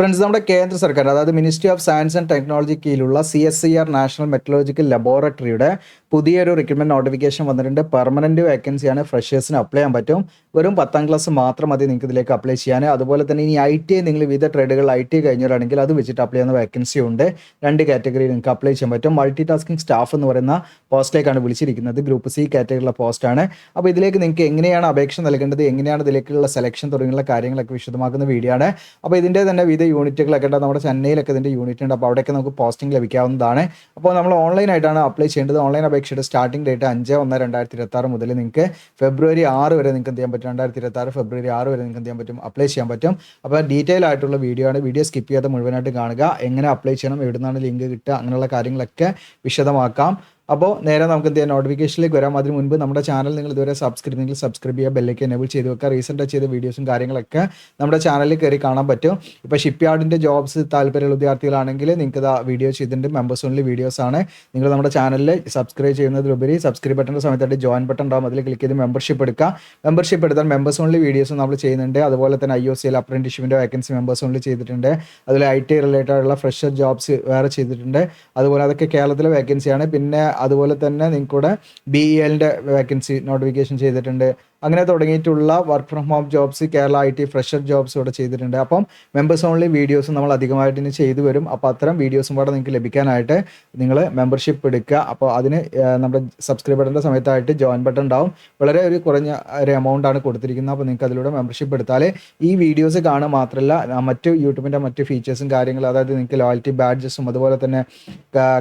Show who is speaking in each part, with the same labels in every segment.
Speaker 1: Friends നമ്മുടെ കേന്ദ്ര സർക്കാർ അതായത് Ministry of Science and Technology കീഴിലുള്ള C S C R National Metrological ലബോറട്ടറിയുടെ പുതിയൊരു റിക്രൂട്ട്മെന്റ് നോട്ടിഫിക്കേഷൻ വന്നിട്ടുണ്ട്. പെർമനന്റ് വേക്കൻസിയാണ് ഫ്രഷേഴ്സിന് അപ്ലൈ ചെയ്യാൻ പറ്റും. വെറും പത്താം ക്ലാസ് മാത്രം മതി നിങ്ങൾക്ക് ഇതിലേക്ക് അപ്ലൈ ചെയ്യാൻ. അതുപോലെ തന്നെ ഇനി ഐ ടി നിങ്ങൾ വിവിധ ട്രേഡുകൾ ഐ ടി കഴിഞ്ഞവരാണെങ്കിൽ അത് വെച്ചിട്ട് അപ്ലൈ ചെയ്യുന്ന വേക്കൻസി ഉണ്ട്. രണ്ട് കാറ്റഗറി നിങ്ങൾക്ക് അപ്ലൈ ചെയ്യാൻ പറ്റും. മൾട്ടി ടാസ്കിംഗ് സ്റ്റാഫ് എന്ന് പറയുന്ന പോസ്റ്റിലേക്കാണ് വിളിച്ചിരിക്കുന്നത്. ഗ്രൂപ്പ് സി കാറ്റഗറിയിലുള്ള പോസ്റ്റാണ് അപ്പോൾ ഇതിലേക്ക് നിങ്ങൾക്ക് എങ്ങനെയാണ് അപേക്ഷ നൽകേണ്ടത്? എങ്ങനെയാണ് ഇതിലേക്കുള്ള സെലക്ഷൻ തുടങ്ങിയുള്ള കാര്യങ്ങളൊക്കെ വിശദമാക്കുന്ന വീഡിയോ ആണ്. അപ്പോൾ ഇതിന്റെ തന്നെ വിവിധ യൂണിറ്റുകളൊക്കെ ഉണ്ട്. നമ്മുടെ ചെന്നൈയിലൊക്കെ ഇതിന്റെ യൂണിറ്റ് ഉണ്ട്. അപ്പോൾ അവിടെയൊക്കെ നമുക്ക് പോസ്റ്റിംഗ് ലഭിക്കാവുന്നതാണ്. അപ്പോൾ നമ്മൾ ഓൺലൈൻ ആയിട്ടാണ് അപ്ലൈ ചെയ്യേണ്ടത്. ഓൺലൈൻ അപേക്ഷയുടെ സ്റ്റാർട്ടിംഗ് ഡേറ്റ് അഞ്ച് ഒന്ന് രണ്ടായിരത്തി ഇരുപത്തി ആറ് മുതൽ നിങ്ങൾക്ക് ഫെബ്രുവരി ആറ് വരെ നിങ്ങൾക്ക് എന്ത് ചെയ്യാൻ പറ്റും? രണ്ടായിരത്തി ഇരുപത്തി ആറ് ഫെബ്രുവരി ആറ് വരെ നിങ്ങൾക്ക് എന്ത് ചെയ്യാൻ പറ്റും? അപ്ലൈ ചെയ്യാൻ പറ്റും. അപ്പോൾ ഡീറ്റെയിൽ ആയിട്ടുള്ള വീഡിയോ ആണ്. വീഡിയോ സ്കിപ്പ് ചെയ്യാതെ മുഴുവനായിട്ട് കാണുക. എങ്ങനെ അപ്ലൈ ചെയ്യണം? എവിടുന്നാണ് ലിങ്ക് കിട്ടുക? അങ്ങനെയുള്ള കാര്യങ്ങളൊക്കെ വിശദമാക്കാം. അപ്പോൾ നേരെ നമുക്ക് എന്ത് ചെയ്യാം? നോട്ടിഫിക്കേഷനിലേക്ക് വരാം. അതിന് മുൻപ് നമ്മുടെ ചാനൽ നിങ്ങൾ ഇതുവരെ സബ്സ്ക്രൈബ് ചെയ്തെങ്കിൽ സബ്സ്ക്രൈബ് ചെയ്യുക ബെല്ലേക്ക് എനേബിൾ ചെയ്ത് വെക്കുക റീസെന്റ് ചെയ്ത വീഡിയോസും കാര്യങ്ങളൊക്കെ നമ്മുടെ ചാനലിൽ കയറി കാണാൻ പറ്റും. ഇപ്പോൾ ഷിപ്പ് യാർഡിന്റെ ജോബ്സ് താല്പര്യമുള്ള വിദ്യാർത്ഥികളാണെങ്കിൽ നിങ്ങൾക്ക് ഇതാ വീഡിയോ ചെയ്തിട്ടുണ്ട്. മെമ്പേഴ്സ് ഓൺലി വീഡിയോസ് ആണ്. നിങ്ങൾ നമ്മുടെ ചാനലിൽ സബ്സ്ക്രൈബ് ചെയ്യുന്നതിലുപരി സബ്സ്ക്രൈബ് ബട്ടന്റെ സമയത്തായിട്ട് ജോയിൻ ബട്ടൺ ഉണ്ടാകും അതിൽ ക്ലിക്ക് ചെയ്ത് മെമ്പർഷിപ്പ് എടുക്കുക. മെമ്പർഷിപ്പ് എടുത്താൽ മെമ്പേഴ്സ് ഓൺലി വീഡിയോസും നമ്മൾ ചെയ്യുന്നുണ്ട്. അതുപോലെ തന്നെ ഐ ഒ സിയിൽ അപ്രന്റിഷിപ്പിന്റെ വേക്കൻസി മെമ്പേഴ്സ് ഓൺലി ചെയ്തിട്ടുണ്ട്. അതുപോലെ ഐ ടി റിലേറ്റഡ് ഉള്ള ഫ്രഷർ ജോബ്സ് വേറെ ചെയ്തിട്ടുണ്ട്. അതുപോലെ അതൊക്കെ കേരളത്തിലെ വേക്കൻസിയാണ് പിന്നെ അതുപോലെ തന്നെ നിങ്ങൾക്കൂടെ ബി ഇ എല്ലിന്റെ വേക്കൻസി നോട്ടിഫിക്കേഷൻ ചെയ്തിട്ടുണ്ട്. അങ്ങനെ തുടങ്ങിയിട്ടുള്ള work from home jobs Kerala I T fresher jobs ഇവിടെ ചെയ്തിട്ടുണ്ട്. അപ്പം മെമ്പേഴ്സ് ഓൺലി വീഡിയോസ് നമ്മൾ അധികമായിട്ട് ഇനി ചെയ്തു വരും. അപ്പോൾ അത്തരം വീഡിയോസും കൂടെ നിങ്ങൾക്ക് ലഭിക്കാനായിട്ട് നിങ്ങൾ മെമ്പർഷിപ്പ് എടുക്കുക. അപ്പോൾ അതിന് നമ്മുടെ സബ്സ്ക്രൈബ് ബട്ടന്റെ സമയത്തായിട്ട് ജോയിൻ ബട്ടൺ ഉണ്ടാവും. വളരെ ഒരു കുറഞ്ഞ ഒരു എമൗണ്ട് ആണ് കൊടുത്തിരിക്കുന്നത്. അപ്പോൾ നിങ്ങൾക്ക് അതിലൂടെ മെമ്പർഷിപ്പ് എടുത്താൽ ഈ വീഡിയോസ് കാണുക മാത്രമല്ല മറ്റ് യൂട്യൂബിന്റെ മറ്റ് ഫീച്ചേഴ്സും കാര്യങ്ങളും അതായത് നിങ്ങൾക്ക് ലോയൽറ്റി ബാഡ്ജസും അതുപോലെ തന്നെ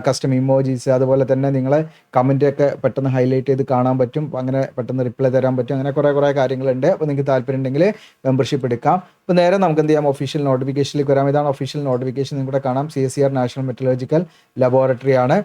Speaker 1: കസ്റ്റം ഇമോജീസ് അതുപോലെ തന്നെ നിങ്ങളെ കമന്റ് ഒക്കെ പെട്ടെന്ന് ഹൈലൈറ്റ് ചെയ്ത് കാണാൻ പറ്റും. അങ്ങനെ പെട്ടെന്ന് റിപ്ലൈ തരാൻ പറ്റും. അങ്ങനെ കുറേ കുറേ കാര്യങ്ങളുണ്ട്. അപ്പോൾ നിങ്ങൾക്ക് താല്പര്യം ഉണ്ടെങ്കിൽ മെമ്പർഷിപ്പ് എടുക്കാം. അപ്പോൾ നേരെ നമുക്ക് എന്ത് ചെയ്യാം? ഒഫീഷ്യൽ നോട്ടിഫിക്കേഷനിലേക്ക് വരാം. ഇതാണ് ഒഫീഷ്യൽ നോട്ടിഫിക്കേഷൻ നിങ്ങളുടെ കാണാം. C S C R national metallurgical laboratory ആണ്.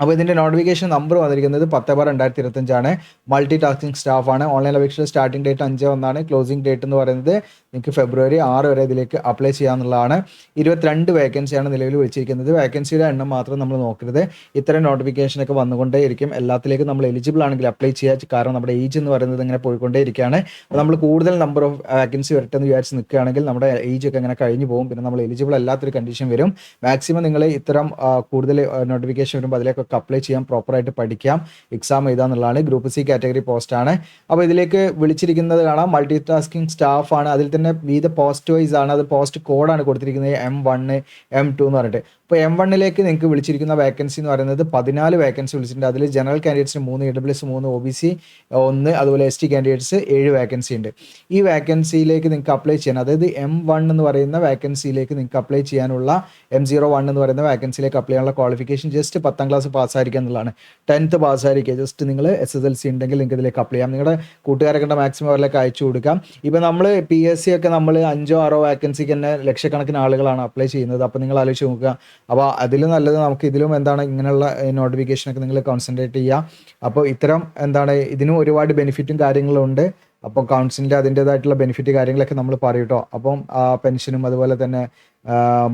Speaker 1: അപ്പോൾ ഇതിന്റെ നോട്ടിഫിക്കേഷൻ നമ്പർ വന്നിരിക്കുന്നത് പത്ത് ബാർ രണ്ടായിരത്തി ഇരുപത്തഞ്ചാണ് മൾട്ടി ടാസ്കിംഗ് സ്റ്റാഫാണ് ഓൺലൈൻ അപേക്ഷയുടെ സ്റ്റാർട്ടിംഗ് ഡേറ്റ് അഞ്ച് ഒന്നാണ്. ക്ലോസിംഗ് ഡേറ്റ് എന്ന് പറയുന്നത് നിങ്ങൾക്ക് ഫെബ്രുവരി ആറ് വരെ ഇതിലേക്ക് അപ്ലൈ ചെയ്യാന്നുള്ളതാണ്. ഇരുപത്തിരണ്ട് വേക്കൻസിയാണ് നിലവിൽ വെച്ചിരിക്കുന്നത്. വേക്കൻസിയുടെ എണ്ണം മാത്രം നമ്മൾ നോക്കരുത്. ഇത്തരം നോട്ടിഫിക്കേഷനൊക്കെ വന്നുകൊണ്ടേ ഇരിക്കും എല്ലാത്തിലേക്കും നമ്മൾ എലിജിബിൾ ആണെങ്കിൽ അപ്ലൈ ചെയ്യുക കാരണം നമ്മുടെ ഏജ് എന്ന് പറയുന്നത് ഇങ്ങനെ പോയിക്കൊണ്ടേ ഇരിക്കുകയാണ് അപ്പോൾ നമ്മൾ കൂടുതൽ നമ്പർ ഓഫ് വേക്കൻസി വരട്ടെ എന്ന് വിചാരിച്ച് നിൽക്കുകയാണെങ്കിൽ നമ്മുടെ ഏജ് ഒക്കെ ഇങ്ങനെ കഴിഞ്ഞു പോകും. പിന്നെ നമ്മൾ എലിജിബിൾ അല്ലാത്തൊരു കണ്ടീഷൻ വരും. മാക്സിമം നിങ്ങൾ ഇത്തരം കൂടുതൽ നോട്ടിഫിക്കേഷൻ വരുമ്പോൾ അതിലേക്കൊക്കെ അപ്ലൈ ചെയ്യാം പ്രോപ്പറായിട്ട് പഠിക്കാം എക്സാം എഴുതാന്നുള്ളതാണ് ഗ്രൂപ്പ് സി കാറ്റഗറി പോസ്റ്റ് ആണ്. അപ്പോൾ ഇതിലേക്ക് വിളിച്ചിരിക്കുന്നത് കാണാം. മൾട്ടി ടാസ്കിംഗ് സ്റ്റാഫാണ് അതിൽ തന്നെ വിവിധ പോസ്റ്റ് വൈസ് ആണ്. അത് പോസ്റ്റ് കോഡാണ് കൊടുത്തിരിക്കുന്നത്. എം വണ്ണ് എം ടു എന്ന് പറഞ്ഞിട്ട്. ഇപ്പോൾ എം വണ്ണിലേക്ക് നിങ്ങൾക്ക് വിളിച്ചിരിക്കുന്ന വേക്കൻസി എന്ന് പറയുന്നത് പതിനാല് വേക്കൻസി വിളിച്ചിട്ടുണ്ട്. അതിൽ ജനറൽ കാൻഡിഡേറ്റ്സിന് മൂന്ന് ഇ ഡബ്ല്യു എസ് മൂന്ന് ഒ ബി സി ഒന്ന് അതുപോലെ എസ് ടി കാൻഡിഡേറ്റ്സ് ഏഴ് വേക്കൻസി ഉണ്ട്. ഈ വേക്കൻസിയിലേക്ക് നിങ്ങൾക്ക് അപ്ലൈ ചെയ്യാൻ അതായത് എം വൺ എന്ന് പറയുന്ന വേക്കൻസിയിലേക്ക് നിങ്ങൾക്ക് അപ്ലൈ ചെയ്യാനുള്ള എം സീറോ വൺ എന്ന് പറയുന്ന വേക്കൻസിയിലേക്ക് അപ്ലൈ ചെയ്യാനുള്ള ക്വാളിഫിക്കേഷൻ ജസ്റ്റ് പത്താം ക്ലാസ് പാസ്സായിരിക്കുക എന്നുള്ളതാണ്. ടെൻത്ത് പാസ്സായിരിക്കുക ജസ്റ്റ് നിങ്ങൾ എസ് എസ് എൽ സി ഉണ്ടെങ്കിൽ നിങ്ങൾക്ക് ഇതിലേക്ക് അപ്ലൈ ചെയ്യാം. നിങ്ങളുടെ കൂട്ടുകാരൊക്കെ മാക്സിമം അവരിലേക്ക് അയച്ചു കൊടുക്കാം. ഇപ്പോൾ നമ്മൾ പി എസ് സി ഒക്കെ നമ്മൾ അഞ്ചോ ആറോ വേക്കൻസിക്ക് തന്നെ ലക്ഷക്കണക്കിന് ആളുകളാണ് അപ്ലൈ ചെയ്യുന്നത്. അപ്പോൾ നിങ്ങൾ ആലോചിച്ച് നോക്കുക അപ്പോൾ അതിൽ നല്ലത് നമുക്ക് ഇതിലും എന്താണ് ഇങ്ങനെയുള്ള നോട്ടിഫിക്കേഷനൊക്കെ നിങ്ങൾ കോൺസെൻട്രേറ്റ് ചെയ്യുക അപ്പോൾ ഇത്തരം എന്താണ് ഇതിനും ഒരുപാട് ബെനിഫിറ്റും കാര്യങ്ങളും ഉണ്ട്. അപ്പോൾ കൗൺസിലിന്റെ അതിന്റേതായിട്ടുള്ള ബെനിഫിറ്റ് കാര്യങ്ങളൊക്കെ നമ്മൾ പറയും കേട്ടോ അപ്പം പെൻഷനും അതുപോലെ തന്നെ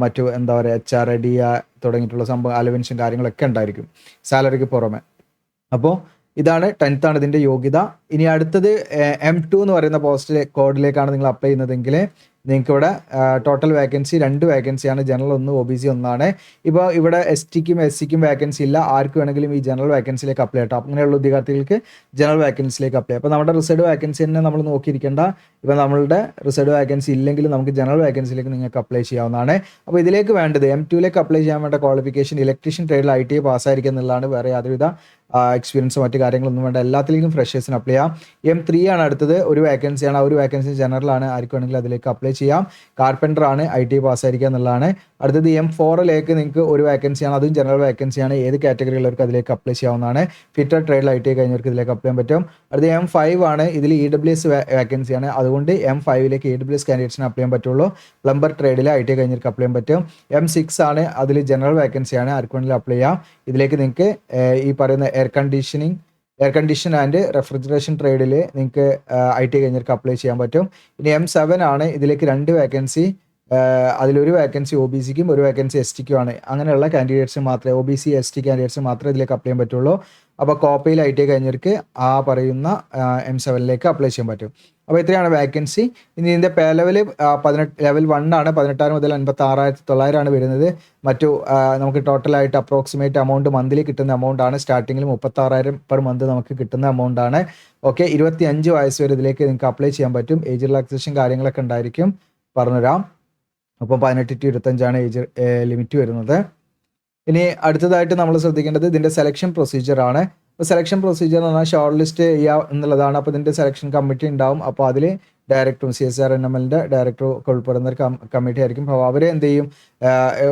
Speaker 1: മറ്റു എന്താ പറയുക എച്ച് ആർ ഡി തുടങ്ങിയിട്ടുള്ള സംഭവം അലവൻസും കാര്യങ്ങളൊക്കെ ഉണ്ടായിരിക്കും സാലറിക്ക് പുറമെ. അപ്പോൾ ഇതാണ് ടെൻത്ത് ആണ് ഇതിന്റെ യോഗ്യത. ഇനി അടുത്തത് എം ടു എന്ന് പറയുന്ന പോസ്റ്റ് കോഡിലേക്കാണ് നിങ്ങൾ അപ്ലൈ ചെയ്യുന്നതെങ്കിൽ നിങ്ങൾക്ക് ഇവിടെ ടോട്ടൽ വേക്കൻസി രണ്ട് വേക്കൻസിയാണ് ജനറൽ ഒന്ന് ഒ ബി സി ഒന്നാണ്. ഇപ്പോൾ ഇവിടെ എസ് ടിക്കും എസ് സിക്കും വേക്കൻസി ഇല്ല. ആർക്ക് വേണമെങ്കിലും ഈ ജനറൽ വേക്കൻസിയിലേക്ക് അപ്ലൈ ചെയ്യട്ടോ അങ്ങനെയുള്ള ഉദ്യോഗാർത്ഥികൾക്ക് ജനറൽ വേക്കൻസിയിലേക്ക് അപ്ലൈ അപ്പോൾ നമ്മുടെ റിസർവ് വേക്കൻസി തന്നെ നമ്മൾ നോക്കിയിരിക്കേണ്ട. ഇപ്പോൾ നമ്മളുടെ റിസർവ് വേക്കൻസി ഇല്ലെങ്കിലും നമുക്ക് ജനറൽ വേക്കൻസിയിലേക്ക് നിങ്ങൾക്ക് അപ്ലൈ ചെയ്യാവുന്നതാണ്. അപ്പോൾ ഇതിലേക്ക് വേണ്ടത് എം ടുവിലേക്ക് അപ്ലൈ ചെയ്യാൻ വേണ്ട ക്വാളിഫിക്കേഷൻ ഇലക്ട്രീഷ്യൻ ട്രേഡിൽ ഐ ടി പാസ്സായിരിക്കും എന്നുള്ളതാണ് വേറെ യാതൊരുവിധ എക്സ്പീരിയൻസ് മറ്റു കാര്യങ്ങളൊന്നും വേണ്ട. എല്ലാത്തിലേക്കും ഫ്രഷേഴ്സിന് അപ്ലൈ ചെയ്യാം. എം ത്രീ ആണ് അടുത്തത്. ഒരു വേക്കൻസിയാണ് ആ ഒരു വേക്കൻസി ജനറൽ ആണ്. ആർക്ക് വേണമെങ്കിലും അതിലേക്ക് അപ്ലൈ ചെയ്യാം. കാർപ്പന്റർ ആണ് ഐ ടി പാസ്സായിരിക്കുക എന്നുള്ളതാണ്. അടുത്തത് എം ഫോറിലേക്ക് നിങ്ങൾക്ക് ഒരു വേക്കൻസിയാണ് അതും ജനറൽ വേക്കൻസിയാണ് ഏത് കാറ്റഗറിയിലുള്ളവർക്ക് അതിലേക്ക് അപ്ലൈ ചെയ്യാവുന്നതാണ്. ഫിറ്റർ ട്രേഡിൽ ഐ ടി കഴിഞ്ഞവർക്ക് ഇതിലേക്ക് അപ്ലൈ ചെയ്യാൻ പറ്റും. അടുത്ത എം ഫൈവ് ആണ്. ഇതിൽ ഇ ഡബ്ല്യു എസ് വേക്കൻസിയാണ് അതുകൊണ്ട് എം ഫൈവിലേക്ക് ഇ ഡബ്ല്യു എസ് കാൻഡിഡേറ്റ്സിന് അപ്ലൈ ചെയ്യാൻ പറ്റുള്ളൂ. പ്ലംബർ ട്രേഡിൽ ഐ ടി കഴിഞ്ഞവർക്ക് അപ്ലൈ ചെയ്യാൻ പറ്റും. എം സിക്സ് ആണ്. അതിൽ ജനറൽ വേക്കൻസിയാണ് ആണ്. വേണമെങ്കിലും അപ്ലൈ ചെയ്യാം. ഇതിലേക്ക് നിങ്ങൾക്ക് ഈ പറയുന്ന air conditioning air condition and refrigeration ട്രേഡിൽ നിങ്ങൾക്ക് ഐ ടി കഴിഞ്ഞവർക്ക് അപ്ലൈ ചെയ്യാൻ പറ്റും. ഇനി എം സെവൻ ആണ്. ഇതിലേക്ക് രണ്ട് വേക്കൻസി അതിലൊരു വേക്കൻസി ഒ ബി സിക്കും ഒരു വേക്കൻസി എസ് ടിക്കും ആണ്. അങ്ങനെയുള്ള കാൻഡിഡേറ്റ്സ് മാത്രമേ O B C S T candidates മാത്രമേ ഇതിലേക്ക് അപ്ലൈ ചെയ്യാൻ പറ്റുള്ളൂ. അപ്പോൾ കോപ്പയിൽ ഐ ടി കഴിഞ്ഞവർക്ക് ആ പറയുന്ന എം സെവനിലേക്ക് അപ്ലൈ ചെയ്യാൻ പറ്റും. അപ്പോൾ ഇത്രയാണ് വാക്കൻസി ഇനി ഇതിന്റെ പേ ലെവൽ പതിനെട്ട് ലെവൽ വൺ ആണ്. പതിനെട്ടായിരം മുതൽ അൻപത്തി ആറായിരത്തി തൊള്ളായിരമാണ് വരുന്നത്. മറ്റു നമുക്ക് ടോട്ടലായിട്ട് അപ്രോക്സിമേറ്റ് എമൗണ്ട് മന്ത്ലി കിട്ടുന്ന എമൗണ്ട് ആണ്. സ്റ്റാർട്ടിങ്ങിൽ മുപ്പത്താറായിരം പെർ മന്ത് നമുക്ക് കിട്ടുന്ന എമൗണ്ട് ആണ്. ഓക്കെ ഇരുപത്തി അഞ്ച് വയസ്സ് വരെ ഇതിലേക്ക് നിങ്ങൾക്ക് അപ്ലൈ ചെയ്യാൻ പറ്റും. ഏജ് റിലാക്സേഷൻ കാര്യങ്ങളൊക്കെ ഉണ്ടായിരിക്കും. പറഞ്ഞുതരാം. അപ്പം പതിനെട്ട് ടു ഇരുപത്തഞ്ചാണ് ഏജ് ലിമിറ്റ് വരുന്നത്. ഇനി അടുത്തതായിട്ട് നമ്മൾ ശ്രദ്ധിക്കേണ്ടത് ഇതിന്റെ സെലക്ഷൻ പ്രൊസീജിയർ ആണ്. സെലക്ഷൻ പ്രൊസീജിയർ എന്ന് പറഞ്ഞാൽ ഷോർട്ട് ലിസ്റ്റ് ചെയ്യുക എന്നുള്ളതാണ്. അപ്പോൾ ഇതിന്റെ സെലക്ഷൻ കമ്മിറ്റി ഉണ്ടാവും. അപ്പോൾ അതിൽ ഡയറക്ടറും C S R N M എല്ലിന്റെ ഡയറക്ടറും ഒക്കെ ഉൾപ്പെടുന്ന ഒരു കമ്മിറ്റി ആയിരിക്കും. അപ്പോൾ അവരെ എന്ത് ചെയ്യും?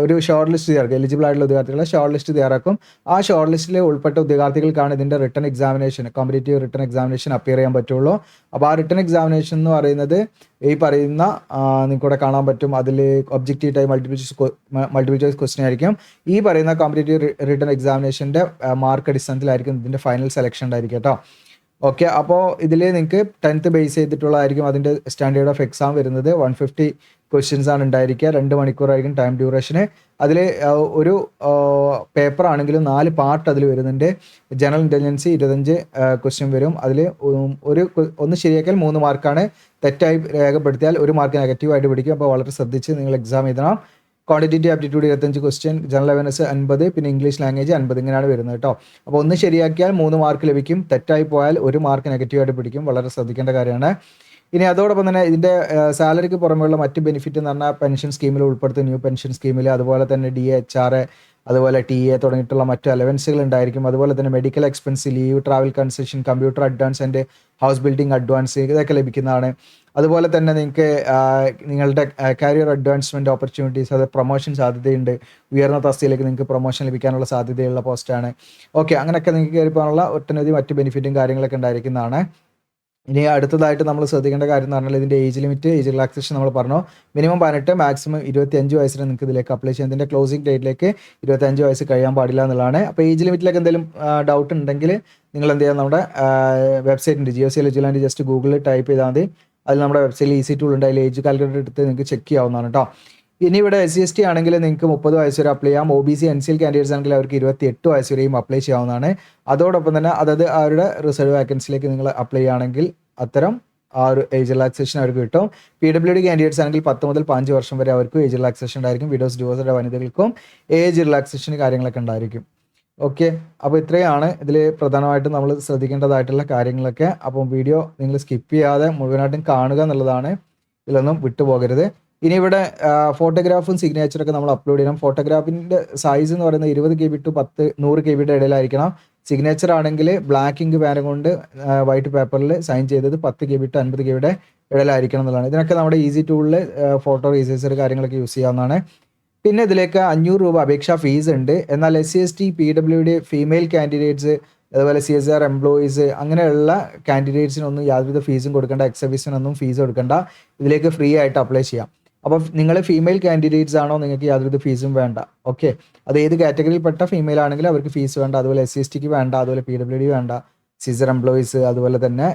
Speaker 1: ഒരു ഷോർട്ട് ലിസ്റ്റ് തയ്യാറാക്കും. എലിജിബിൾ ആയിട്ടുള്ള ഉദ്യോഗാർത്ഥികളെ ഷോർട്ട് ലിസ്റ്റ് തയ്യാറാക്കും. ആ ഷോർട്ട് ലിസ്റ്റിൽ ഉൾപ്പെട്ട ഉദ്യോഗാർത്ഥികൾക്കാണ് ഇതിന്റെ written examination competitive written examination appear ചെയ്യാൻ പറ്റുള്ളൂ. അപ്പോൾ ആ റിട്ടേൺ എക്സാമിനേഷൻ എന്ന് പറയുന്നത് ഈ പറയുന്ന നിങ്ങൾക്ക് ഇവിടെ കാണാൻ പറ്റും. അതിൽ objective time multiple multiple choice question ആയിരിക്കും. ഈ പറയുന്ന കോമ്പറ്റേറ്റീവ് റിട്ടേൺ എക്സാമിനേഷന്റെ മാർക്ക് അടിസ്ഥാനത്തിലായിരിക്കും ഇതിന്റെ ഫൈനൽ സെലക്ഷൻ ഉണ്ടായിരിക്കും കേട്ടോ. ഓക്കെ അപ്പോൾ ഇതിൽ നിങ്ങൾക്ക് ടെൻത്ത് ബേസ് ചെയ്തിട്ടുള്ളതായിരിക്കും അതിന്റെ സ്റ്റാൻഡേർഡ് ഓഫ് എക്സാം വരുന്നത്. വൺ ഫിഫ്റ്റി ക്വസ്റ്റ്യൻസ് ആണ് ഉണ്ടായിരിക്കുക. രണ്ട് മണിക്കൂറായിരിക്കും ടൈം ഡ്യൂറേഷന് അതിൽ ഒരു പേപ്പർ ആണെങ്കിലും നാല് പാർട്ട് അതിൽ വരുന്നുണ്ട്. ജനറൽ ഇന്റലിജൻസി ഇരുപത്തഞ്ച് ക്വസ്റ്റ്യൻ വരും. അതിൽ ഒരു ഒന്ന് ശരിയാക്കിയാൽ മൂന്ന് മാർക്കാണ് തെറ്റായി രേഖപ്പെടുത്തിയാൽ ഒരു മാർക്ക് നെഗറ്റീവായിട്ട് പിടിക്കും. അപ്പോൾ വളരെ ശ്രദ്ധിച്ച് നിങ്ങൾ എക്സാം എഴുതണം. ക്വാണ്ടിറ്റേറ്റീവ് ആപ്റ്റിറ്റ്യൂഡ് ഇരുപത്തഞ്ച് ക്വസ്റ്റ്യൻ ജനറൽ അവയർനെസ് അൻപത് പിന്നെ ഇംഗ്ലീഷ് ലാംഗ്വേജ് അൻപത് ഇങ്ങനെയാണ് വരുന്നത് കേട്ടോ അപ്പോൾ ഒന്ന് ശരിയാക്കിയാൽ മൂന്ന് മാർക്ക് ലഭിക്കും. തെറ്റായി പോയാൽ ഒരു മാർക്ക് നെഗറ്റീവായിട്ട് പിടിക്കും. വളരെ ശ്രദ്ധിക്കേണ്ട കാര്യമാണ്. ഇനി അതോടൊപ്പം തന്നെ ഇതിന്റെ സാലറിക്ക് പുറമെയുള്ള മറ്റ് ബെനിഫിറ്റ് എന്ന് പറഞ്ഞാൽ പെൻഷൻ സ്കീമിൽ ഉൾപ്പെടുത്തും. ന്യൂ പെൻഷൻ സ്കീമിൽ അതുപോലെ തന്നെ ഡി എച്ച് ആർ അതുപോലെ ടി എ തുടങ്ങിയിട്ടുള്ള മറ്റു അലവൻസുകൾ ഉണ്ടായിരിക്കും. അതുപോലെ തന്നെ medical expense leave travel concession computer advance and house building advance ഇതൊക്കെ ലഭിക്കുന്നതാണ്. അതുപോലെ തന്നെ നിങ്ങൾക്ക് നിങ്ങളുടെ കരിയർ അഡ്വാൻസ്മെന്റ് ഓപ്പർച്യൂണിറ്റീസ് അത് പ്രൊമോഷൻ സാധ്യതയുണ്ട്. ഉയർന്ന തസ്തിയിലേക്ക് നിങ്ങൾക്ക് പ്രൊമോഷൻ ലഭിക്കാനുള്ള സാധ്യതയുള്ള പോസ്റ്റാണ് ഓക്കെ അങ്ങനെയൊക്കെ നിങ്ങൾക്ക് കയറി പോകാനുള്ള ഒട്ടനവധി മറ്റ് ബെനിഫിറ്റും കാര്യങ്ങളൊക്കെ ഉണ്ടായിരിക്കുന്നതാണ്. ഇനി അടുത്തതായിട്ട് നമ്മൾ ശ്രദ്ധിക്കേണ്ട കാര്യം എന്ന് പറഞ്ഞാൽ ഇതിന്റെ ഏജ് ലിമിറ്റ് ഏജ് റിലാക്സേഷൻ നമ്മൾ പറഞ്ഞു. മിനിമം പതിനെട്ട് മാക്സിമം ഇരുപത്തി അഞ്ച് വയസ്സിന് നിങ്ങൾക്ക് ഇതിലേക്ക് അപ്ലൈ ചെയ്യാം. ഇതിന്റെ ക്ലോസിംഗ് ഡേറ്റിലേക്ക് ഇരുപത്തി അഞ്ച് വയസ്സ് കഴിയാൻ പാടില്ല എന്നുള്ളതാണ്. അപ്പോൾ ഏജ് ലിമിറ്റിലേക്ക് എന്തെങ്കിലും ഡൗട്ട് ഉണ്ടെങ്കിൽ നിങ്ങൾ എന്ത് ചെയ്യാം? നമ്മുടെ വെബ്സൈറ്റ് ഉണ്ട്. ജിയോ സി എലിജിലാൻഡ് ജസ്റ്റ് ഗൂഗിളിൽ ടൈപ്പ് ചെയ്താൽ മതി. അതിൽ നമ്മുടെ വെബ്സൈറ്റിൽ ഈസി ടൂൾ ഉണ്ട്. അതിൽ ഏജ് കാൽക്കുലേറ്റർ എടുത്ത് നിങ്ങൾക്ക് ചെക്ക് ചെയ്യാവുന്നതാണ് കേട്ടോ. ഇനി ഇവിടെ എസ് സി എസ് ടി ആണെങ്കിൽ നിങ്ങൾക്ക് മുപ്പത് വയസ്സ് വരെ അപ്ലൈ ചെയ്യാം. O B C N C L candidates ആണെങ്കിൽ അവർക്ക് ഇരുപത്തി എട്ട് വയസ്സ് വരെയും അപ്ലൈ ചെയ്യാവുന്നതാണ്. അതോടൊപ്പം തന്നെ അതായത് അവരുടെ റിസർവ് വാക്കൻസിലേക്ക് നിങ്ങൾ അപ്ലൈ ചെയ്യുകയാണെങ്കിൽ അത്തരം ആ ഒരു ഏജ് റിലാക്സേഷൻ അവർക്ക് കിട്ടും. പി ഡബ്ല്യു ഡി കാൻഡിഡേറ്റ്സ് ആണെങ്കിൽ പത്ത് മുതൽ പതിനഞ്ച് വർഷം വരെ അവർക്ക് ഏജ് റിലാക്സേഷൻ ഉണ്ടായിരിക്കും. വിഡോസ് ഡിവോഴ്സുടെ വനിതകൾക്കും ഏജ് റിലാക്സേഷൻ കാര്യങ്ങളൊക്കെ ഉണ്ടായിരിക്കും. ഓക്കെ അപ്പോൾ ഇത്രയാണ് ഇതിൽ പ്രധാനമായിട്ടും നമ്മൾ ശ്രദ്ധിക്കേണ്ടതായിട്ടുള്ള കാര്യങ്ങളൊക്കെ. അപ്പം വീഡിയോ നിങ്ങൾ സ്കിപ്പ് ചെയ്യാതെ മുഴുവനായിട്ടും കാണുക എന്നുള്ളതാണ്. ഇതിലൊന്നും വിട്ടുപോകരുത്. ഇനി ഇവിടെ ഫോട്ടോഗ്രാഫും സിഗ്നേച്ചറൊക്കെ നമ്മൾ അപ്ലോഡ് ചെയ്യണം. ഫോട്ടോഗ്രാഫിന്റെ സൈസ് എന്ന് പറയുന്നത് ഇരുപത് കെ ബി ടു പത്ത് നൂറ് കെ ബിയുടെ ഇടയിലായിരിക്കണം. സിഗ്നേച്ചർ ആണെങ്കിൽ ബ്ലാക്ക് ഇങ്ക് പാനം കൊണ്ട് വൈറ്റ് പേപ്പറിൽ സൈൻ ചെയ്തത് പത്ത് കെ ബി ടു അൻപത് കെ ബിയുടെ ഇടയിലായിരിക്കണം എന്നുള്ളതാണ്. ഇതിനൊക്കെ നമ്മുടെ ഈസി ടൂളിൽ ഫോട്ടോ റീസേസർ കാര്യങ്ങളൊക്കെ യൂസ് ചെയ്യാവുന്നതാണ്. പിന്നെ ഇതിലേക്ക് അഞ്ഞൂറ് രൂപ അപേക്ഷാ ഫീസ് ഉണ്ട്. എന്നാൽ S C S T P W D female candidates അതുപോലെ സി എസ് ആർ എംപ്ലോയീസ് അങ്ങനെയുള്ള കാൻഡിഡേറ്റ്സിനൊന്നും യാതൊരുവിധ ഫീസും കൊടുക്കേണ്ട എക്സ് സർവീസിനൊന്നും ഫീസ് കൊടുക്കേണ്ട. ഇതിലേക്ക് ഫ്രീ ആയിട്ട് അപ്ലൈ ചെയ്യാം. അപ്പോൾ നിങ്ങൾ ഫീമെയിൽ കാൻഡിഡേറ്റ്സ് ആണോ നിങ്ങൾക്ക് യാതൊരു ഫീസും വേണ്ട. ഓക്കെ അത് ഏത് കാറ്റഗറിയിൽപ്പെട്ട ഫീമെയിൽ ആണെങ്കിലും അവർക്ക് ഫീസ് വേണ്ട. അതുപോലെ എസ് സി എസ് ടിക്ക് വേണ്ട. അതുപോലെ പി ഡബ്ല്യു ഡി വേണ്ട. സീസർ എംപ്ലോയീസ് അതുപോലെ തന്നെ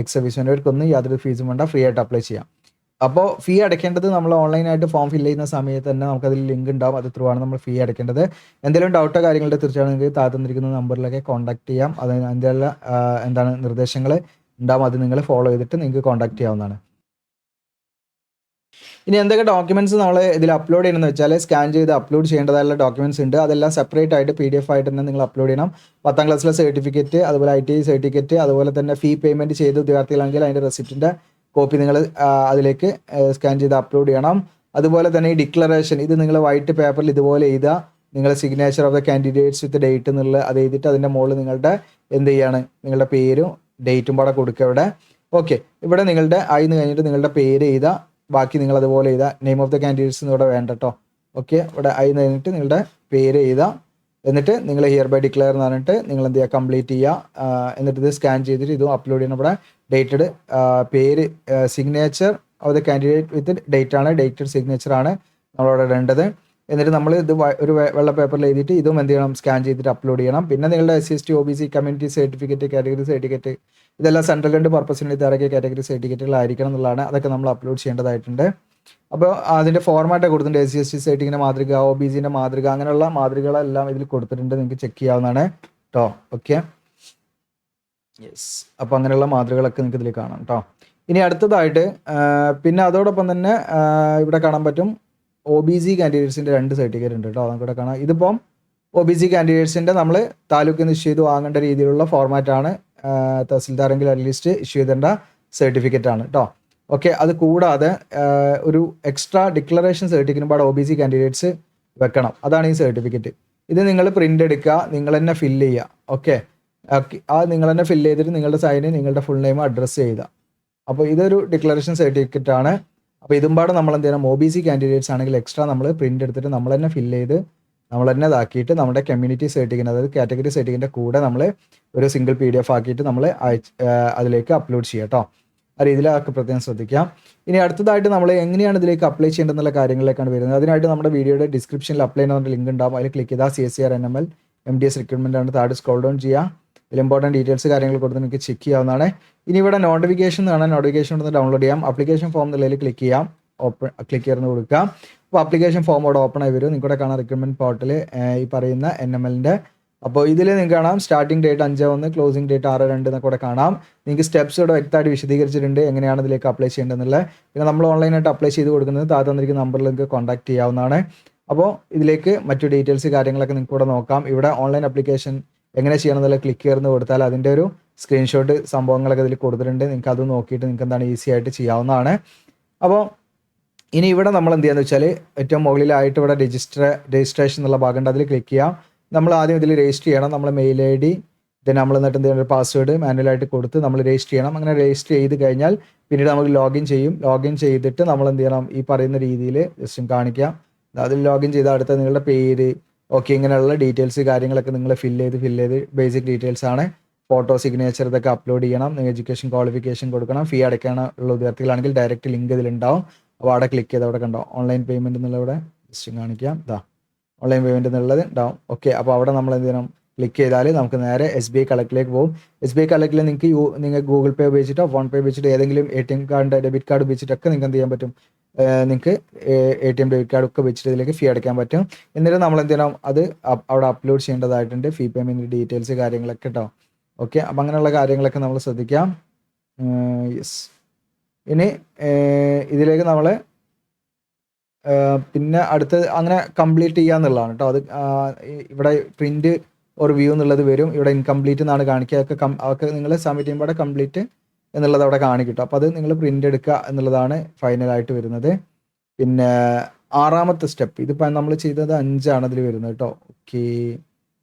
Speaker 1: എക്സ് സർവീസിനവർക്കൊന്നും യാതൊരു ഫീസും വേണ്ട. ഫ്രീ ആയിട്ട് അപ്ലൈ ചെയ്യാം. അപ്പോൾ ഫീ അടയ്ക്കേണ്ടത് നമ്മൾ ഓൺലൈനായിട്ട് ഫോം ഫില്ല് ചെയ്യുന്ന സമയത്ത് തന്നെ നമുക്കതിൽ ലിങ്ക് ഉണ്ടാവും. അത് ത്രൂ ആണ് നമ്മൾ ഫീ അടയ്ക്കേണ്ടത്. എന്തെങ്കിലും ഡൗട്ടോ കാര്യങ്ങളുടെ തീർച്ചയായും നിങ്ങൾക്ക് താഴെ തന്നിരിക്കുന്ന നമ്പറിലൊക്കെ കോൺടാക്ട് ചെയ്യാം. അത് അതിന്റെ എന്താണ് നിർദ്ദേശങ്ങൾ ഉണ്ടാവും. അത് നിങ്ങൾ ഫോളോ ചെയ്തിട്ട് നിങ്ങൾക്ക് കോൺടാക്ട് ചെയ്യാവുന്നതാണ്. ഇനി എന്തൊക്കെ ഡോക്യുമെന്റ്സ് നമ്മൾ ഇതിൽ അപ്ലോഡ് ചെയ്യണമെന്ന് വെച്ചാൽ സ്കാൻ ചെയ്ത് അപ്ലോഡ് ചെയ്യേണ്ടതായുള്ള ഡോക്യുമെന്റ്സ് ഉണ്ട്. അതെല്ലാം സെപ്പറേറ്റ് ആയിട്ട് പി ഡി എഫ് ആയിട്ട് തന്നെ നിങ്ങൾ അപ്ലോഡ് ചെയ്യണം. പത്താം ക്ലാസ്സിലെ സർട്ടിഫിക്കറ്റ് അതുപോലെ ഐ ടി ഐ സർട്ടിഫിക്കറ്റ് അതുപോലെ തന്നെ ഫീ പേയ്മെന്റ് ചെയ്ത വിദ്യാർത്ഥികളാണെങ്കിൽ അതിന്റെ റെസിപ്റ്റിന്റെ കോപ്പി നിങ്ങൾ അതിലേക്ക് സ്കാൻ ചെയ്ത് അപ്ലോഡ് ചെയ്യണം. അതുപോലെ തന്നെ ഈ ഡിക്ലറേഷൻ ഇത് നിങ്ങൾ വൈറ്റ് പേപ്പറിൽ ഇതുപോലെ എഴുതുക. നിങ്ങളുടെ signature of the candidates with date എന്നുള്ള അത് എഴുതിയിട്ട് അതിന്റെ മുകളിൽ നിങ്ങളുടെ എന്ത് ചെയ്യാണ്? നിങ്ങളുടെ പേരും ഡേറ്റും പാടെ കൊടുക്കുക ഇവിടെ ഓക്കെ ഇവിടെ നിങ്ങളുടെ ആയിന്ന് കഴിഞ്ഞിട്ട് നിങ്ങളുടെ പേര് എഴുതുക. ബാക്കി നിങ്ങൾ അതുപോലെ എഴുതുക നെയിം ഓഫ് ദ കാൻഡിഡേറ്റ്സ് ഇവിടെ വേണ്ട കേട്ടോ ഓക്കെ ഇവിടെ ഐ കഴിഞ്ഞിട്ട് നിങ്ങളുടെ പേര് എഴുതുക എന്നിട്ട് നിങ്ങൾ ഹിയർ ബൈ ഡിക്ലെയർ എന്ന് പറഞ്ഞിട്ട് നിങ്ങൾ എന്ത് ചെയ്യുക കംപ്ലീറ്റ് ചെയ്യുക എന്നിട്ട് ഇത് സ്കാൻ ചെയ്തിട്ട് ഇതും അപ്ലോഡ് ചെയ്യണം. ഇവിടെ ഡേറ്റഡ് പേര് signature of the candidate with date ആണ്. ഡേറ്റഡ് സിഗ്നേച്ചർ ആണ് നമ്മളവിടെ ഇടേണ്ടത്. എന്നിട്ട് നമ്മൾ ഇത് ഒരു വെള്ള പേപ്പറിൽ എഴുതിയിട്ട് ഇതും എന്ത് ചെയ്യണം? സ്കാൻ ചെയ്തിട്ട് അപ്ലോഡ് ചെയ്യണം. പിന്നെ നിങ്ങളുടെ S C S T O B C community certificate category certificate ഇതെല്ലാം സെൻട്രൽ ഗവൺമെന്റ് പർപ്പസിന് വേണ്ടി തയ്യാറാക്കിയ കാറ്റഗറി സർട്ടിഫിക്കറ്റുകളായിരിക്കണം എന്നുള്ളതാണ്. അതൊക്കെ നമ്മൾ അപ്ലോഡ് ചെയ്യേണ്ടതായിട്ടുണ്ട്. അപ്പോൾ അതിന്റെ ഫോർമാറ്റ് കൊടുത്തിട്ടുണ്ട്. എസ് സി എസ് ടി സർട്ടിഫിക്കറ്റിന്റെ മാതൃക ഒ ബി സിന്റെ മാതൃക അങ്ങനെയുള്ള മാതൃകകളെല്ലാം ഇതിൽ കൊടുത്തിട്ടുണ്ട്. നിങ്ങൾക്ക് ചെക്ക് ചെയ്യാവുന്നതാണ് കേട്ടോ ഓക്കെ യെസ് അപ്പോൾ അങ്ങനെയുള്ള മാതൃകകളൊക്കെ നിങ്ങൾക്ക് ഇതിൽ കാണാം കേട്ടോ ഇനി അടുത്തതായിട്ട് പിന്നെ അതോടൊപ്പം തന്നെ ഇവിടെ കാണാൻ പറ്റും ഒ ബി സി കാൻഡിഡേറ്റ്സിന്റെ രണ്ട് സർട്ടിഫിക്കറ്റ് ഉണ്ട് കേട്ടോ. നമുക്കിവിടെ കാണാം. ഇതിപ്പം ഒ ബി സി കാൻഡിഡേറ്റ്സിന്റെ നമ്മൾ താലൂക്ക് ഇഷ്യൂ ചെയ്ത് വാങ്ങേണ്ട രീതിയിലുള്ള ഫോർമാറ്റാണ് തഹസിൽദാരെങ്കിൽ അറ്റ്ലീസ്റ്റ് ഇഷ്യൂ ചെയ്തേണ്ട സർട്ടിഫിക്കറ്റ് ആണ് കേട്ടോ ഓക്കെ അത് കൂടാതെ ഒരു എക്സ്ട്രാ ഡിക്ലറേഷൻ സർട്ടിഫിക്കറ്റും പാടെ ഒ ബി സി കാൻഡിഡേറ്റ്സ് വെക്കണം. അതാണ് ഈ സർട്ടിഫിക്കറ്റ് ഇത് നിങ്ങൾ പ്രിന്റ് എടുക്കുക നിങ്ങൾ തന്നെ ഫില്ല് ചെയ്യുക. ഓക്കെ ആ നിങ്ങൾ തന്നെ ഫില്ല് ചെയ്തിട്ട് നിങ്ങളുടെ സൈന് നിങ്ങളുടെ ഫുൾ നെയിം അഡ്രസ്സ് ചെയ്യുക അപ്പോൾ ഇതൊരു ഡിക്ലറേഷൻ സർട്ടിഫിക്കറ്റ് ആണ്. അപ്പോൾ ഇതും നമ്മൾ എന്ത് ചെയ്യണം ഒ ബി സി കാൻഡിഡേറ്റ്സ് ആണെങ്കിൽ എക്സ്ട്രാ നമ്മൾ പ്രിന്റ് എടുത്തിട്ട് നമ്മൾ തന്നെ ഫില്ല് ചെയ്ത് നമ്മൾ തന്നെ ഇതാക്കിയിട്ട് നമ്മുടെ കമ്മ്യൂണിറ്റി സർട്ടിഫിക്കറ്റ് അതായത് കാറ്റഗറി സർട്ടിഫിക്കറ്റിന്റെ കൂടെ നമ്മൾ ഒരു സിംഗിൾ പി ഡി എഫ് ആക്കിയിട്ട് നമ്മൾ അയച്ച് അതിലേക്ക് അപ്ലോഡ് ചെയ്യാം കേട്ടോ ആ രീതിയിലൊക്കെ പ്രത്യേകം ശ്രദ്ധിക്കാം. ഇനി അടുത്തതായിട്ട് നമ്മൾ എങ്ങനെയാണ് ഇതിലേക്ക് അപ്ലൈ ചെയ്യേണ്ടതെന്നുള്ള കാര്യങ്ങളിലേക്കാണ് വരുന്നത്. അതിനായിട്ട് നമ്മുടെ വീഡിയോയുടെ ഡിസ്ക്രിപ്ഷനിൽ അപ്ലൈ ചെയ്യുന്ന ലിങ്ക് ഉണ്ടാവും. അതിൽ ക്ലിക്ക് ചെയ്താൽ C S C R N M L M D S recruitment ആണ്. താഴെ സ്ക്രോൾ ഡൗൺ ചെയ്യുക ഇതിൽ ഇമ്പോർട്ടന്റ് ഡീറ്റെയിൽസ് കാര്യങ്ങൾ കൊടുത്ത് നിങ്ങൾക്ക് ചെക്ക് ചെയ്യാവുന്നതാണ്. ഇനി ഇവിടെ നോട്ടിഫിക്കേഷൻ കാണാൻ നോട്ടിഫിക്കേഷൻ ഒന്ന് ഡൗൺലോഡ് ചെയ്യാം. അപ്ലിക്കേഷൻ ഫോം എന്നുള്ളതിൽ ക്ലിക്ക് ചെയ്യാം. ഓപ്പൺ ക്ലിക്ക് ചെയ്ത് കൊടുക്കുക അപ്പോൾ അപ്ലിക്കേഷൻ ഫോം അവിടെ ഓപ്പൺ ആയി വരും. നിങ്ങളുടെ കാണാൻ റിക്രൂട്ട്മെന്റ് പോർട്ടൽ ഈ പറയുന്ന എൻ എം എല്ലിന്റെ അപ്പോൾ ഇതിൽ നിങ്ങൾക്ക് കാണാം. സ്റ്റാർട്ടിംഗ് ഡേറ്റ് അഞ്ച് ഒന്ന് ക്ലോസിംഗ് ഡേറ്റ് ആറ് രണ്ട് എന്നൊക്കെ കൂടെ കാണാം. നിങ്ങൾക്ക് സ്റ്റെപ്സ് ഇവിടെ വ്യക്തമായിട്ട് വിശദീകരിച്ചിട്ടുണ്ട്. എങ്ങനെയാണ് ഇതിലേക്ക് അപ്ലൈ ചെയ്യേണ്ടതെന്നുള്ളത്. പിന്നെ നമ്മൾ ഓൺലൈനായിട്ട് അപ്ലൈ ചെയ്ത് കൊടുക്കുന്നത് താഴെ തന്നിരിക്കുന്ന നമ്പറിൽ നിങ്ങൾക്ക് കോൺടാക്ട് ചെയ്യാവുന്നതാണ്. അപ്പോൾ ഇതിലേക്ക് മറ്റു ഡീറ്റെയിൽസ് കാര്യങ്ങളൊക്കെ നിങ്ങൾക്ക് ഇവിടെ നോക്കാം. ഇവിടെ ഓൺലൈൻ അപ്ലിക്കേഷൻ എങ്ങനെ ചെയ്യണം എന്നുള്ള ക്ലിക്ക് ചേർന്ന് കൊടുത്താൽ അതിന്റെ ഒരു സ്ക്രീൻഷോട്ട് സംഭവങ്ങളൊക്കെ ഇതിൽ കൊടുത്തിട്ടുണ്ട്. നിങ്ങൾക്ക് അത് നോക്കിയിട്ട് നിങ്ങൾക്ക് എന്താണ് ഈസി ആയിട്ട് ചെയ്യാവുന്നതാണ്. അപ്പോൾ ഇനി ഇവിടെ നമ്മൾ എന്ത് ചെയ്യാന്ന് വെച്ചാൽ ഏറ്റവും മുകളിലായിട്ട് ഇവിടെ രജിസ്റ്റർ രജിസ്ട്രേഷൻ എന്നുള്ള ഭാഗമുണ്ട് അതിൽ ക്ലിക്ക് ചെയ്യാം. നമ്മൾ ആദ്യം ഇതിൽ രജിസ്റ്റർ ചെയ്യണം. നമ്മൾ മെയിൽ ഐ ഡി ദെൻ നമ്മൾ എന്നിട്ട് എന്ത് ചെയ്യണം? പാസ്വേഡ് മാനുവലായിട്ട് കൊടുത്ത് നമ്മൾ രജിസ്റ്റർ ചെയ്യണം. അങ്ങനെ രജിസ്റ്റർ ചെയ്ത് കഴിഞ്ഞാൽ പിന്നീട് നമുക്ക് ലോഗിൻ ചെയ്യും. ലോഗിൻ ചെയ്തിട്ട് നമ്മൾ എന്ത് ചെയ്യണം? ഈ പറയുന്ന രീതിയിൽ ജസ്റ്റ് കാണിക്കാം. അതിൽ ലോഗിൻ ചെയ്ത അടുത്ത നിങ്ങളുടെ പേര് ഓക്കെ ഇങ്ങനെയുള്ള ഡീറ്റെയിൽസ് കാര്യങ്ങളൊക്കെ നിങ്ങൾ ഫില്ല് ചെയ്ത് ഫില്ല് ചെയ്ത് ബേസിക് ഡീറ്റെയിൽസ് ആണ്. ഫോട്ടോ സിഗ്നേച്ചർ ഇതൊക്കെ അപ്ലോഡ് ചെയ്യണം. നിങ്ങൾ എഡ്യൂക്കേഷൻ ക്വാളിഫിക്കേഷൻ കൊടുക്കണം. ഫീ അടയ്ക്കാനുള്ള വിദ്യാർത്ഥികളാണെങ്കിൽ ഡയറക്റ്റ് ലിങ്ക് ഇതിലുണ്ടാവും. അപ്പോൾ അവിടെ ക്ലിക്ക് ചെയ്ത് അവിടെ കണ്ടോ? ഓൺലൈൻ പേയ്മെന്റ് എന്നുള്ളവിടെ ജസ്റ്റ് കാണിക്കാം. ഇതാ ഓൺലൈൻ പേയ്മെന്റ് എന്നുള്ളത് ഉണ്ടാവും. ഓക്കെ അപ്പോൾ അവിടെ നമ്മൾ എന്ത് ചെയ്യണം? ക്ലിക്ക് ചെയ്താൽ നമുക്ക് നേരെ എസ് ബി ഐ കളക്റ്റിലേക്ക് പോകും. എസ് ബി ഐ കളക്റ്റിൽ നിങ്ങൾക്ക് നിങ്ങൾ ഗൂഗിൾ പേ ഉപയോഗിച്ചിട്ടോ ഫോൺ പേ ഉപയോഗിച്ചിട്ടോ ഏതെങ്കിലും A T M card debit card ഉപയോഗിച്ചിട്ടൊക്കെ നിങ്ങൾക്ക് എന്ത് ചെയ്യാൻ പറ്റും? നിങ്ങൾക്ക് A T M debit card ഒക്കെ വെച്ചിട്ട് ഇതിലേക്ക് ഫീ അടയ്ക്കാൻ പറ്റും. എന്നിട്ട് നമ്മൾ എന്ത് ചെയ്യണം? അത് അവിടെ അപ്ലോഡ് ചെയ്യേണ്ടതായിട്ടുണ്ട് ഫീ പേയ്മെന്റ് ഡീറ്റെയിൽസ് കാര്യങ്ങളൊക്കെ കേട്ടോ ഓക്കെ അപ്പം അങ്ങനെയുള്ള കാര്യങ്ങളൊക്കെ നമ്മൾ ശ്രദ്ധിക്കാം. യെസ് ഇനി ഇതിലേക്ക് നമ്മൾ പിന്നെ അടുത്ത അങ്ങനെ കംപ്ലീറ്റ് ചെയ്യാന്നുള്ളതാണ് കേട്ടോ അത് ഇവിടെ പ്രിന്റ് ഒരു വ്യൂ എന്നുള്ളത് വരും. ഇവിടെ ഇൻകംപ്ലീറ്റ് എന്നാണ് കാണിക്കുക. അതൊക്കെ നിങ്ങൾ സബ്മിറ്റ് ചെയ്യുമ്പോൾ കംപ്ലീറ്റ് എന്നുള്ളത് അവിടെ കാണിക്കട്ടോ അപ്പോൾ അത് നിങ്ങൾ പ്രിന്റ് എടുക്കുക എന്നുള്ളതാണ് ഫൈനലായിട്ട് വരുന്നത്. പിന്നെ ആറാമത്തെ സ്റ്റെപ്പ് ഇതിപ്പോൾ നമ്മൾ ചെയ്തത് അഞ്ചാണ് അതിൽ വരുന്നത് കേട്ടോ. ഓക്കെ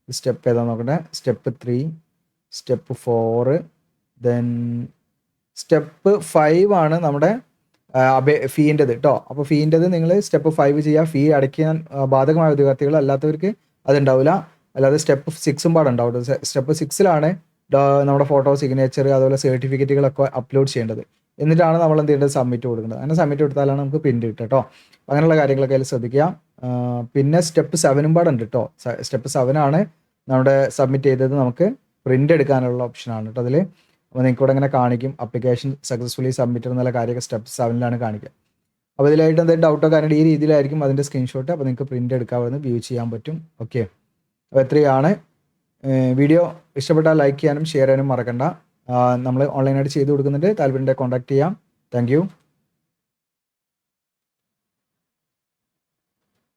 Speaker 1: സ്റ്റെപ്പ് ഏതാ നോക്കട്ടെ step three step four then step five ആണ് നമ്മുടെ അപേ ഫീന്റെത് കേട്ടോ. അപ്പോൾ ഫീന്റെത് നിങ്ങൾ സ്റ്റെപ്പ് ഫൈവ് ചെയ്യുക. ഫീ അടയ്ക്കാൻ ബാധകമായ ഉദ്യോഗാർത്ഥികൾ അല്ലാത്തവർക്ക് അതുണ്ടാവില്ല അല്ലാതെ സ്റ്റെപ്പ് സിക്സും പാടുണ്ടാവും സ്റ്റെപ്പ് സിക്സിലാണ് നമ്മുടെ ഫോട്ടോ സിഗ്നേച്ചർ അതുപോലെ സർട്ടിഫിക്കറ്റുകളൊക്കെ അപ്ലോഡ് ചെയ്യേണ്ടത്. എന്നിട്ടാണ് നമ്മൾ എന്ത് ചെയ്യേണ്ടത്? സബ്മിറ്റ് കൊടുക്കേണ്ടത്. അങ്ങനെ സബ്മിറ്റ് കൊടുത്താലാണ് നമുക്ക് പ്രിന്റ് കിട്ടുക കേട്ടോ. അങ്ങനെയുള്ള കാര്യങ്ങളൊക്കെ അതിൽ ശ്രദ്ധിക്കുക. പിന്നെ സ്റ്റെപ്പ് സെവനും പാടെ ഉണ്ട് കേട്ടോ. സ്റ്റെപ്പ് സെവൻ ആണ് നമ്മുടെ സബ്മിറ്റ് ചെയ്തത് നമുക്ക് പ്രിന്റ് എടുക്കാനുള്ള ഓപ്ഷനാണ് കേട്ടോ അതിൽ. അപ്പോൾ നിങ്ങൾക്ക് ഇവിടെ ഇങ്ങനെ കാണിക്കും. അപ്ലിക്കേഷൻ സക്സസ്ഫുള്ളി സബ്മിറ്റ് എന്നുള്ള കാര്യമൊക്കെ സ്റ്റെപ്പ് സെവനിലാണ് കാണിക്കുക. അപ്പോൾ ഇതിലായിട്ട് എന്തെങ്കിലും ഡൗട്ടോ കാരണം ഈ രീതിയിലായിരിക്കും അതിന്റെ സ്ക്രീൻഷോട്ട് അപ്പോൾ നിങ്ങൾക്ക് പ്രിന്റ് എടുക്കാവുന്ന വ്യൂ ചെയ്യാൻ പറ്റും. ഓക്കെ അപ്പോൾ എത്രയാണ് വീഡിയോ ഇഷ്ടപ്പെട്ടാൽ ലൈക്ക് ചെയ്യാനും ഷെയർ ചെയ്യാനും മറക്കണ്ട. നമ്മൾ ഓൺലൈനായിട്ട് ചെയ്ത് കൊടുക്കുന്നുണ്ട്. താല്പര്യം കോൺടാക്ട് ചെയ്യാം. താങ്ക്